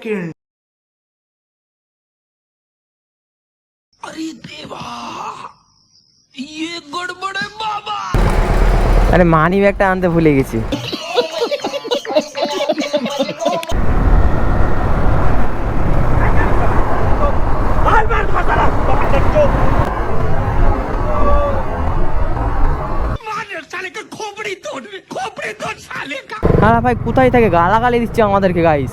second. আরে মানি ব্যাগটা আনতে ভুলে গেছি। হ্যাঁ ভাই কোথায় থাকে গালাগালি দিচ্ছে আমাদেরকে গাইস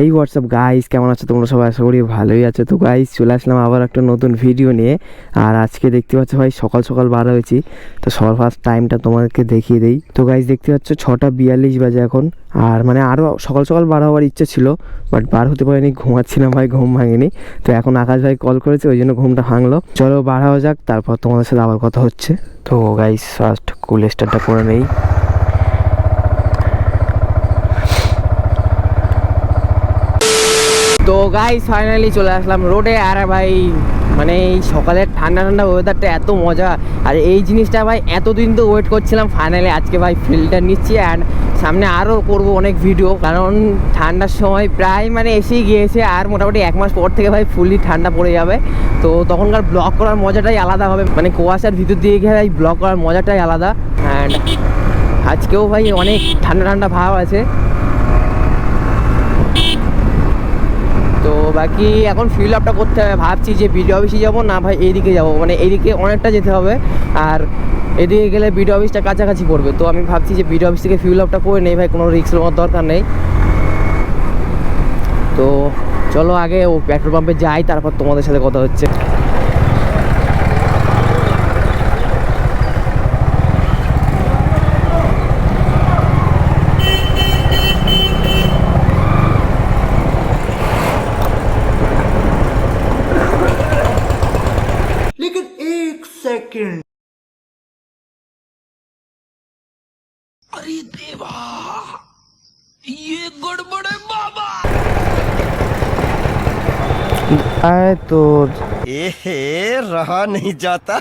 হেই হোয়াটসঅ্যাপ গাইস কেমন আছো তোমরা সবাই? আশা করি ভালোই আছো। তো গাইস চলে আসলাম আবার একটা নতুন ভিডিও নিয়ে। আর আজকে দেখতে পাচ্ছ, ভাই, সকাল সকাল বার হয়েছি। তো, সবার ফার্স্ট টাইমটা তোমাদেরকে দেখিয়ে দিই। তো গাইস দেখতে পাচ্ছ, ছটা বিয়াল্লিশ বাজে এখন। আর মানে আরও সকাল সকাল বার হওয়ার ইচ্ছে ছিল বাট বার হতে পারিনি, ঘুমাচ্ছিলাম, ভাই, ঘুম ভাঙেনি। তো, এখন আকাশ ভাই কল করেছে, ওই জন্য ঘুমটা ভাঙলো। চলো, বার হওয়া যাক, তারপর তোমাদের সাথে আবার কথা হচ্ছে। তো গাইস ফার্স্ট কুল স্টারটা করে নেই। তো গাইস ফাইনালি চলে আসলাম রোডে আর ভাই মানে এই সকালের ঠান্ডা ঠান্ডা ওয়েদারটা এত মজা। আর এই জিনিসটা ভাই, এতদিন তো ওয়েট করছিলাম ফাইনালি আজকে ভাই ফিল্ডটা নিচ্ছি অ্যান্ড সামনে আরও করব অনেক ভিডিও কারণ ঠান্ডার সময় প্রায় মানে এসেই গিয়েছে। আর মোটামুটি এক মাস পর থেকে ভাই ফুললি ঠান্ডা পড়ে যাবে। তো তখনকার ব্লগ করার মজাটাই আলাদা হবে। মানে কুয়াশার ভিতর দিয়ে গিয়ে ভাই ব্লগ করার মজাটাই আলাদা। অ্যান্ড আজকেও ভাই অনেক ঠান্ডা ঠান্ডা ভাব আছে তো বাকি এখন ফিল আপটা করতে হবে। ভাবছি যে বিডিও অফিসে যাব, না ভাই এইদিকে যাব। মানে এইদিকে অনেকটা যেতে হবে। আর এদিকে গেলে বিডিও অফিসটা কাছাকাছি পড়বে। তো আমি ভাবছি যে বিডিও অফিস থেকে ফিল আপটা করে নেই, ভাই কোনো রিক্স নেওয়ার দরকার নেই। তো চলো আগে ও পেট্রোল পাম্পে যাই, তারপর তোমাদের সাথে কথা হচ্ছে। एक सेकंड আয় তোর एहे रहा नहीं जाता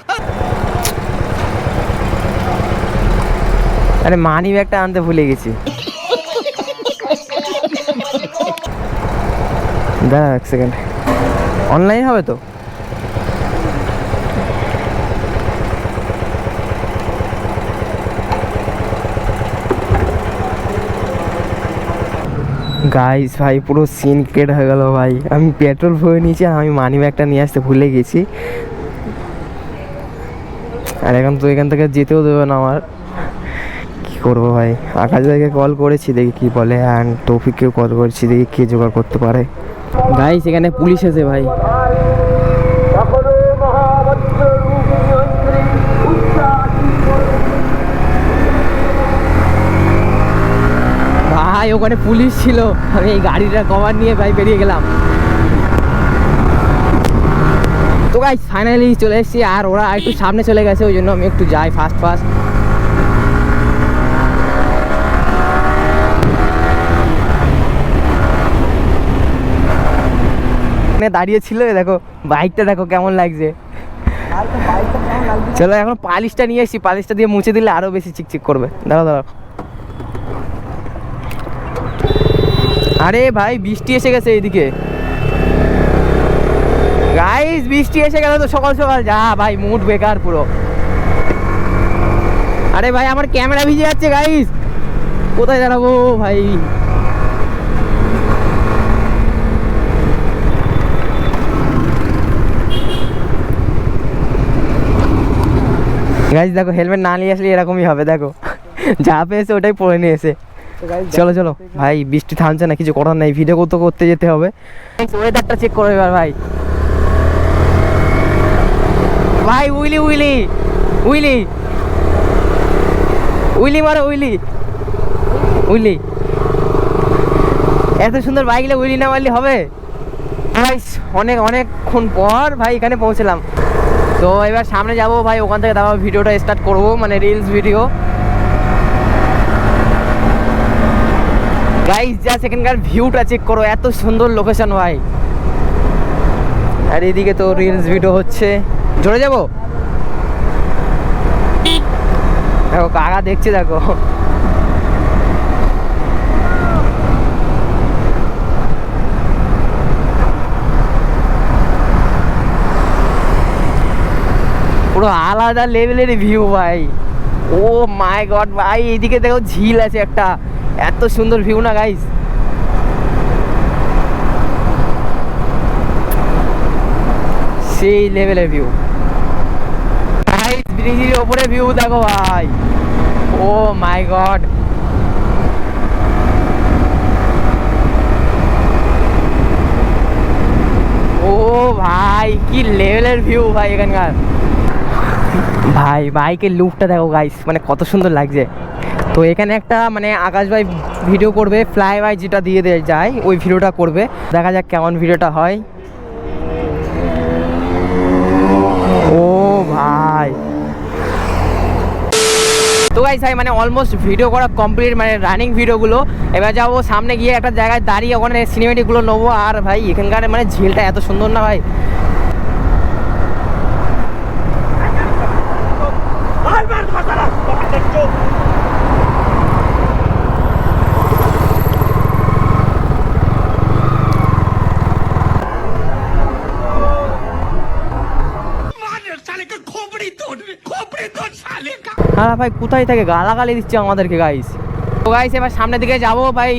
আরে মানি ব্যাগটা আনতে ভুলে গেছি দাঁড়া এক সেকেন্ড অনলাইন হবে তো গাইস ভাই, পুরো সিন ক্রিয়েট হয়ে গেল ভাই। আমি পেট্রোল ভরে নিয়েছি, আর আমি মানি ব্যাগটা নিয়ে আসতে ভুলে গেছি। আর এখন তো এখান থেকে যেতেও দেবে না আমার। কি করব ভাই? আকাশ ভাইকে কল করেছি, দেখি কি বলে। অ্যান্ড তৌফিককেও কল করেছি, দেখি কে জোগাড় করতে পারে। গাইস এখানে পুলিশ আছে ভাই। ভাই ওখানে পুলিশ ছিল। আমি এই গাড়িটা কভার নিয়ে ভাই বেরিয়ে গেলাম। তো গাইস ফাইনালি চলে এসেছি আর ওরা একটু সামনে চলে গেছে ওই জন্য আমি একটু যাই ফাস্ট ফাস্ট এখানে দাঁড়িয়ে ছিল দেখো বাইকটা দেখো কেমন লাগছে? চলো এখন পালিশটা নিয়ে এসেছি পালিশটা দিয়ে মুছে দিলে আরও বেশি চিকচিক করবে। দাঁড়াও দাঁড়াও। আরে ভাই, বৃষ্টি এসে গেছে এইদিকে। গাইস বৃষ্টি এসে গেল তো সকাল সকাল। যা ভাই মুড বেকার পুরো। আরে ভাই, আমার ক্যামেরা ভিজে যাচ্ছে গাইস কোথায় দাঁড়াবো ভাই? গাইস দেখো হেলমেট না নিয়ে আসলে এরকমই হবে, দেখো। যা পেয়েছে, ওটাই পরে নিয়ে এসে। চলো চলো। ভাই বৃষ্টি থামছে না কিছু করার নাই ভিডিও তো করতে যেতে হবে? ওয়েদারটা চেক করো এবার ভাই। ভাই উইলি উইলি। উইলি। উইলি মারো উইলি। উইলি। এত সুন্দর বাইক বাইকলে উইলি না মারলে হবে? ভাই অনেক অনেকক্ষণ পর ভাই এখানে পৌঁছলাম। তো এবার সামনে যাব ভাই ওখান থেকে তারপর ভিডিওটা স্টার্ট করব মানে রিলস ভিডিও গাইস যা সেখানকার ভিউটা চেক করো, এত সুন্দর লোকেশন ভাই। আর এদিকে তো রিলস ভিডিও হচ্ছে। জোরে যাব? দেখো, কাকা দেখছে, দেখো। পুরো আলাদা লেভেলের ভিউ ভাই। ও মাই গড ভাই এইদিকে দেখো ঝিল আছে একটা। এত সুন্দর ভিউ না গাইস সেই লেভেলের ভিউ গাইস ব্রিজের ওপরে ভিউ দেখো ভাই। ও মাই গড ও ভাই, কি লেভেলের ভিউ ভাই এখানকার। ভাই বাইকের লুকটা দেখো গাইস মানে কত সুন্দর লাগছে। তো এখানে একটা মানে আকাশ ভাই ভিডিও করবে ফ্লাই বাই যেটা দিয়ে দেয় যায়, ওই ভিডিওটা করবে। দেখা যাক কেমন ভিডিওটা হয়। ও ভাই। তো ভাই মানে অলমোস্ট ভিডিও করা কমপ্লিট মানে রানিং ভিডিওগুলো এবার যাব সামনে গিয়ে একটা জায়গায় দাঁড়িয়ে, ওখানে সিনেমেটিকগুলো নেব। আর ভাই, এখানকার মানে ঝিলটা এত সুন্দর না ভাই? হ্যাঁ ভাই, কোথায় থাকে? গালাগালি দিচ্ছে আমাদেরকে গাইস তো গাইস এবার সামনের দিকে যাব ভাই।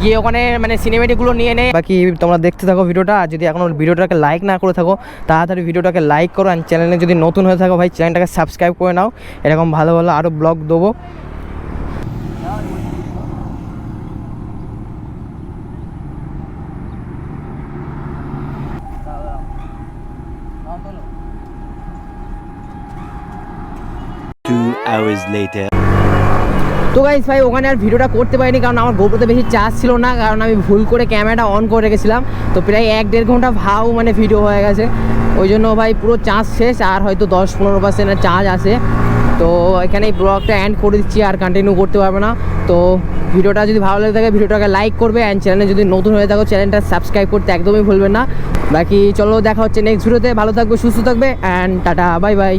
গিয়ে ওখানে মানে সিনেমেটিকগুলো নিয়ে নেই বাকি তোমরা দেখতে থাকো ভিডিওটা। যদি এখনও ভিডিওটাকে লাইক না করে থাকো, তাড়াতাড়ি ভিডিওটাকে লাইক করো। আর চ্যানেলে যদি নতুন হয়ে থাকো ভাই চ্যানেলটাকে সাবস্ক্রাইব করে নাও। এরকম ভালো ভালো আরও ব্লগ দেবো। Hours later. তো গাইস ভাই, ওখানে আর ভিডিওটা করতে পারিনি, কারণ আমার গোপ্রোতে বেশি চার্জ ছিল না, কারণ আমি ভুল করে ক্যামেরাটা অন করে রেখেছিলাম। তো প্রায় এক দেড় ঘণ্টা ভাও মানে ভিডিও হয়ে গেছে। ওই জন্য ভাই, পুরো চার্জ শেষ, আর হয়তো দশ পনেরো পার্সেন্টের চার্জ আছে। তো এখানে এই ব্লগটা অ্যান্ড করে দিচ্ছি, আর কন্টিনিউ করতে পারবে না। তো ভিডিওটা যদি ভালো লাগে থাকে, ভিডিওটাকে লাইক করবে অ্যান্ড চ্যানেলে যদি নতুন হয়ে থাকো চ্যানেলটা সাবস্ক্রাইব করতে একদমই ভুলবেন না। বাকি চলো, দেখা হচ্ছে নেক্সট ভিডিওতে ভালো থাকবে, সুস্থ থাকবে অ্যান্ড টাটা বাই বাই